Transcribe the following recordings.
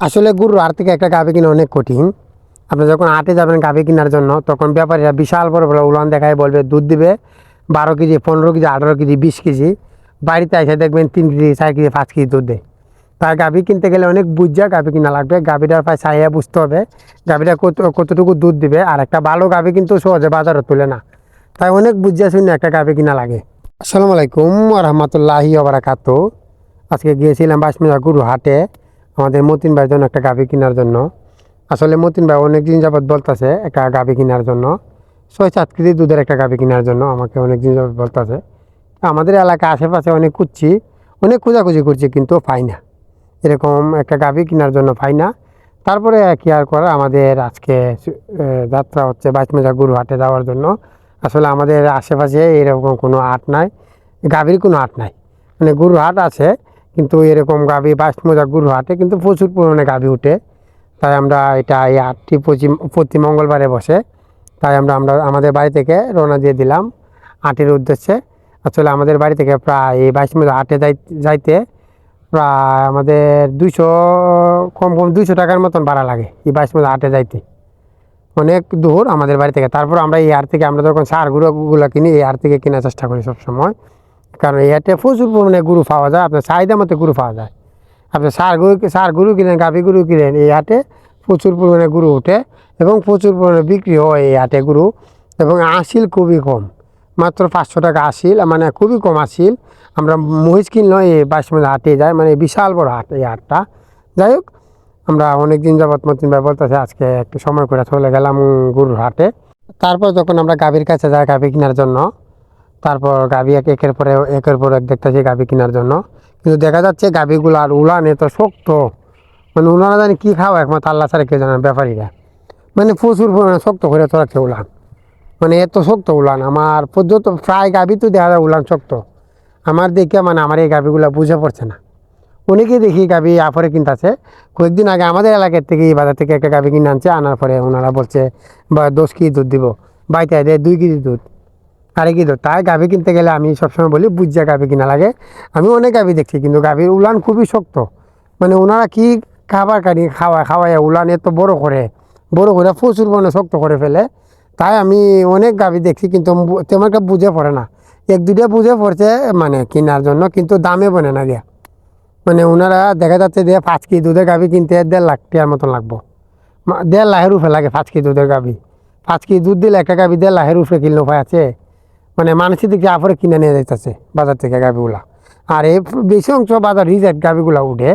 আসলে গরুর হাট থেকে একটা গাভী কিনা অনেক কঠিন। আপনি যখন হাটে যাবেন গাভী কেনার জন্য, তখন ব্যাপারীরা বিশাল বড় বড় উলান দেখায়, বলবে দুধ দিবে বারো কেজি, পনেরো কেজি, আঠারো কেজি, বিশ কেজি। বাড়িতে এসে দেখবেন তিন কেজি, চার কেজি, পাঁচ কেজি দুধ দেয়। তাই গাভী কিনতে গেলে অনেক বুঝা গাভী কিনা লাগবে। গাভীটার প্রায় চাহিয়া বুঝতে হবে। গাভীটা কত, কতটুকু দুধ দিবে। আর একটা ভালো গাভী কিন্তু সহজে বাজারে তুলে না। তাই অনেক বুঝা শুনে একটা গাভী কিনা লাগে। আসসালামু আলাইকুম রহমতুল্লাহি ওবরাকাত আজকে গিয়েছিলাম বাসমিয়া গুরু হাটে। আমাদের মতিন ভাইয়ের জন্য একটা গাভী কেনার জন্য। আসলে মতিন ভাই অনেক দিন যাবৎ বলতেছে, একটা গাভী কেনার জন্য। ছয় সাত কেজি দুধের একটা গাভী কেনার জন্য আমাকে অনেক দিন যাবৎ বলতেছে। আমাদের এলাকা আশেপাশে অনেক খুঁজছি অনেক খোঁজাখুঁজি করছি কিন্তু পাই না। এরকম একটা গাভী কেনার জন্য পাই না। তারপরে কি আর করা আমাদের আজকে যাত্রা হচ্ছে বাইশমেজা গুরু হাটে যাওয়ার জন্য। আসলে আমাদের আশেপাশে এরকম কোনো হাট নাই, গাভীর কোনো হাট নাই। মানে গরু হাট আছে কিন্তু এরকম গাভী বাইশমজা গরু হাটে কিন্তু প্রচুর পরিমাণে গাভী উঠে। তাই আমরা এটা এই হাটটি প্রতি মঙ্গলবারে বসে। তাই আমরা আমরা আমাদের বাড়ি থেকে রওনা দিয়ে দিলাম হাটের উদ্দেশ্যে। আসলে আমাদের বাড়ি থেকে প্রায় এই বাইশমজা হাটে যাই, যাইতে প্রায় আমাদের দুইশো, কম কম দুইশো টাকার মতন ভাড়া লাগে এই বাইশ বাইশমজা হাটে যাইতে। অনেক দূর আমাদের বাড়ি থেকে। তারপর আমরা এই হাট থেকে আমরা যখন সার গুঁড়োগুলো কিনি, এই হাট থেকে কেনার চেষ্টা করি সবসময়। কারণ হাটে প্রচুর পরিমাণে গুরু পাওয়া যায়, আপনার চাহিদা মতো গুরু পাওয়া যায়। আপনি সার গরু সার গরু কিনেন, গাভী গরু কিনেন, এই হাটে প্রচুর পরিমাণে গরু ওঠে এবং প্রচুর পরিমাণে বিক্রি হয় এই হাটে গরু এবং আসিল খুবই কম। মাত্র পাঁচশো টাকা আসিল মানে খুবই কম আসিল। আমরা মহিষ কিনলো এই বাইশমাইল হাটে যায় মানে বিশাল বড় হাট এই হাটটা। যাই হোক, আমরা অনেক দিন যাবৎ মতিন ভাই বলতেছে, আজকে একটু সময় করে চলে গেলাম গরুর হাটে। তারপর যখন আমরা গাভীর কাছে যাই, গাভী কেনার জন্য তারপর গাভী এক একের পরে একের পর এক দেখতেছি গাভী কেনার জন্য। কিন্তু দেখা যাচ্ছে গাভীগুলো আর উলান এত শক্ত। মানে উলানা জানি কী খাওয়া, একমাত্র আল্লাহ ছাড়া কেউ জানে ব্যাপারীরা। মানে প্রচুর পরিমাণে শক্ত করে চড়াচ্ছে উলান। মানে এত শক্ত উলান। আমার পর্যন্ত প্রায় গাভী তো দেখা যায় উলান শক্ত। আমার দেখে মানে আমার এই গাভীগুলো বুঝে পড়ছে না। অনেকেই দেখি গাভী আফরে কিনতেছে। কয়েকদিন আগে আমাদের এলাকার থেকে, এই বাজার থেকে একটা গাভী কিনে আনছে। আনার পরে ওনারা বলছে বা দশ কেজি দুধ দিব। বাইতে দেয় দুই কেজি দুধ। আরে কি তাই গাভী কিনতে গেলে আমি সবসময় বলি বুঝা গাভী কিনা লাগে। আমি অনেক গাভী দেখছি, কিন্তু গাভীর উলান খুবই শক্ত। মানে ওনারা কি খাবার কানি খাওয়া খাওয়ায় উলান এত বড় করে বড় করে প্রচুর পরিমাণে শক্ত করে ফেলে। তাই আমি অনেক গাভী দেখছি, কিন্তু একটা বুঝে পড়ে না। এক দুটা বুঝে পড়ছে মানে কেনার জন্য, কিন্তু দামে বনে না গিয়া। মানে ওনারা দেখা যাচ্ছে যে পাঁচ কেজি দুধের গাভী কিনতে দেড় লাখ টাকার মতন লাগবো। দেড় লাখের উপরে লাগে পাঁচ কেজি দুধের গাভী। পাঁচ কেজি দুধ দিলে একটা গাভী দেড় লাখের উপরে কিনলে উপায় আছে? মানে মানুষের দিকে আফরে কিনে নিয়ে যাইতেছে বাজার থেকে গাভীগুলা। আর এই বেশি অংশ বাজার রিজেক্ট গাভীগুলা উঠে,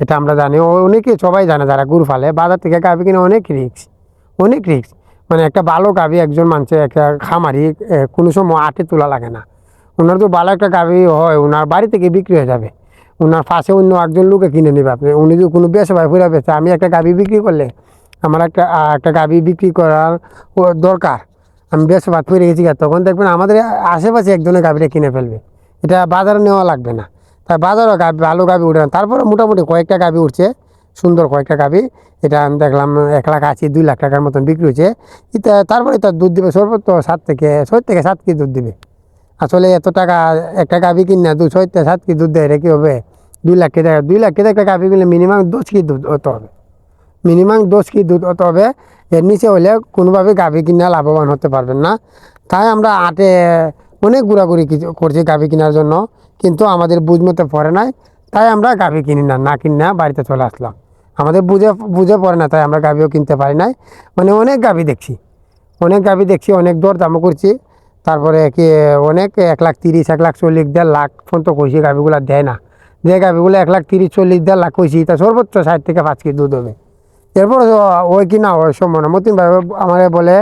এটা আমরা জানি। অনেকে সবাই জানে যারা গরু ফালে বাজার থেকে গাভী কিনে অনেক রিক্স অনেক রিক্স মানে একটা ভালো গাভী একজন মানুষের একটা খামারি কোনো সময় আটে তোলা লাগে না। ওনার তো ভালো একটা গাভী হয়, ওনার বাড়ি থেকে বিক্রি হয়ে যাবে। ওনার পাশে অন্য একজন লোকে কিনে নেবে আপনি। উনি যদি কোনো বেশি ভাই ফুরা বেছে আমি একটা গাভী বিক্রি করলে আমার একটা একটা গাভী বিক্রি করার দরকার। আমি বেশ ভাত করে গেছি তখন দেখবেন আমাদের আশেপাশে একজনের গাভীটা কিনে ফেলবে। এটা বাজারে নেওয়া লাগবে না। তাই বাজারও গাভী, ভালো গাভী উঠে না। তারপরে মোটামুটি কয়েকটা গাভী উঠছে, সুন্দর কয়েকটা গাভী। এটা আমি দেখলাম এক লাখ আশি, দুই লাখ টাকার মতন বিক্রি হচ্ছে। তারপরে তার দুধ দিবে, সর্বোচ্চ সাত থেকে, ছয় থেকে সাত কেজি দুধ দেবে। আসলে এত টাকা, একটা গাভী কিনে দু ছয় থেকে সাত কেজি দুধ দেয়, এটা কি হবে? দুই লাখ কেজি, দুই লাখ কেজি একটা গাভী কিনলে মিনিমাম দশ কেজি দুধ হতে হবে। মিনিমাম দশ কেজি দুধ হতে হবে। এর নিচে হলে কোনোভাবে গাভী কিনা লাভবান হতে পারবেন না। তাই আমরা আটে অনেক ঘোরাঘুরি করছি গাভী কেনার জন্য, কিন্তু আমাদের বুঝ মতো পড়ে নাই। তাই আমরা গাভী কিনি না না কিনে বাড়িতে চলে আসলাম। আমাদের বুঝে বুঝে পড়ে না, তাই আমরা গাভীও কিনতে পারি নাই। মানে অনেক গাভী দেখছি, অনেক গাভী দেখছি, অনেক দর দামও করছি। তারপরে কি অনেক এক লাখ তিরিশ, এক লাখ চল্লিশ, দেড় লাখ ফোন তো কইছি গাভীগুলো দেয় না। যে গাভীগুলো এক লাখ তিরিশ, চল্লিশ, দেড় লাখ কইছি, তা সর্বোচ্চ ষাট থেকে পাঁচ কেজি দুধ হবে। এরপর ওই কি না ওই সময় না। মতিন ভাই আমার বলে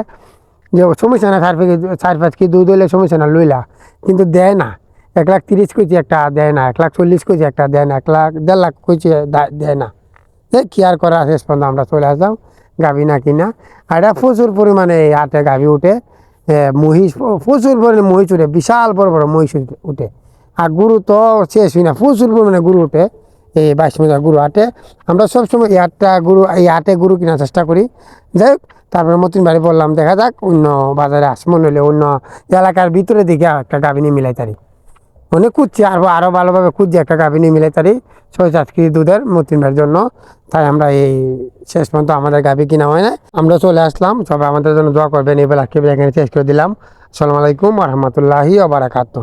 যে, সমস্যা না চার পাঁচ কেজি দুধ হইলে সমস্যা না, লইলা। কিন্তু দেয় না। এক লাখ তিরিশ কেজি একটা দেয় না, এক লাখ চল্লিশ কেজি একটা দেয় না, এক লাখ, দেড় লাখ কেজি দেয় না। যে কি আর করা শেষ পর্যন্ত আমরা চলে আসলাম, গাভী না কিনা। আর এটা প্রচুর পরিমাণে এই হাটে গাভী উঠে। মহিষ, প্রচুর পরিমাণে মহিষ উঠে, বিশাল বড় বড় মহিষ উঠে। আর গরু তো শেষ হয় না প্রচুর পরিমাণে গরু উঠে। এই বাইশ মিটার গরু হাটে। আমরা সবসময় এই হাটটা গরু এই হাটে গরু কেনার চেষ্টা করি। যাই হোক, তারপরে মতিন বাড়ি বললাম, দেখা যাক অন্য বাজারে আসমন হলে অন্য এলাকার ভিতরে দেখে একটা গাভিনী মিলাই তারি। অনেক কুচ্ছি আরও আরও ভালোভাবে কুচ্ছি একটা গাভিনী মিলাই তারি। ছয় সাত কেজি দুধের মতিনবার জন্য। তাই আমরা এই শেষ পর্যন্ত আমাদের গাভী কিনা হয় না আমরা চলে আসলাম। সবাই আমাদের জন্য দোয়া করবেন। বেলা কেবল এখানে শেষ করে দিলাম। আসসালামু আলাইকুম রহমতুল্লাহি ওবারাকাতু